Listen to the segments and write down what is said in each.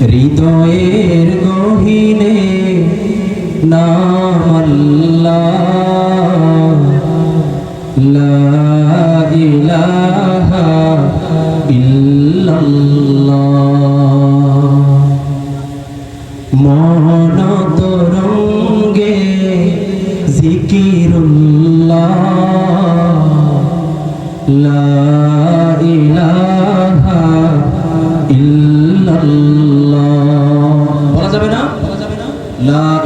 হৃদয়ের গহিনে নাম আল্লাহ। লা ইলাহা ইল্লাল্লাহ। মন লা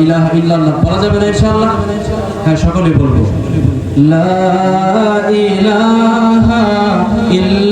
ইলাহা ইল্লাল্লাহ। বলা যাবে না ইনশাআল্লাহ? হ্যাঁ সকলে বলব। লা ইলাহা ইল্লাল্লাহ।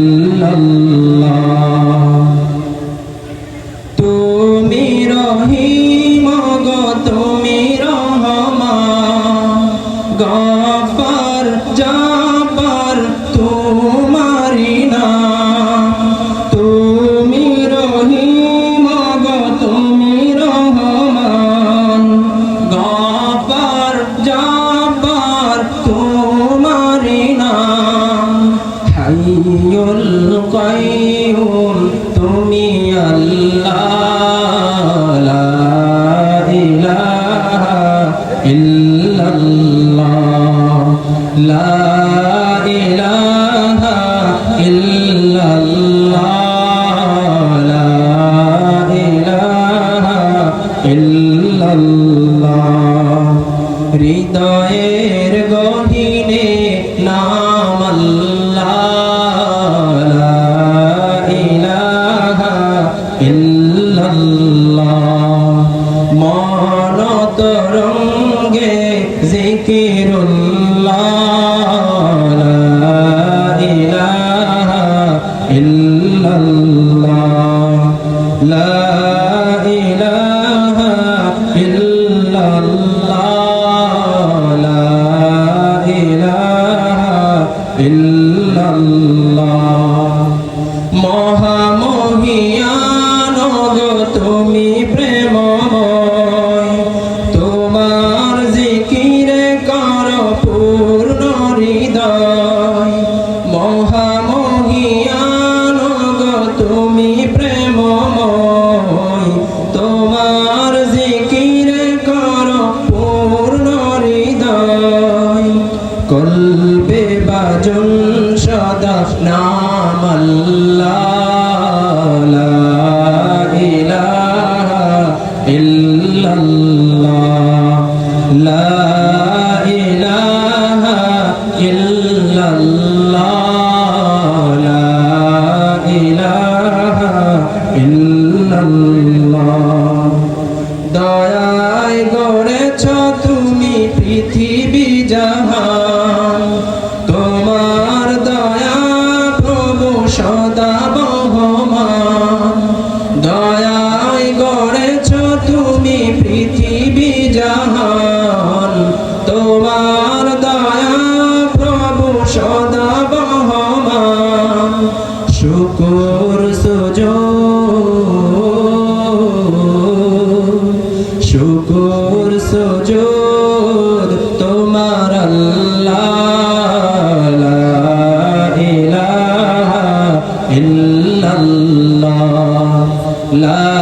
হাইয়ুল কাইয়ুম তুমি আল্লাহ লা ইলাহা ইল্লাল্লাহ, লা ইলাহা ইল্লাল্লাহ, লা ইলাহা হৃদয়ের গহিনে নাম ইল্লাল্লাহ। মন তরঙ্গে জিকিরুল্লাহ। ইলাহা ইল্লাল্লাহ লা ইলাহা ইল্লাল্লাহ। লা ইলাহা ইল্লাল্লাহ। মহামহিয়ান সদা নাম আল্লাহ ইলাহা ইল্লাল্লাহ লা ইলাহা ইল্লাল্লাহ লা ইলাহা ইল্লাল্লাহ। পৃথিবী জাহান, তোমার দয়া প্রভু সদা বহমান। শুকুর সুযোগ শুকুর সুযোগ, তোমার আল্লাহ ইলাহা ইল্লাল্লাহ, লা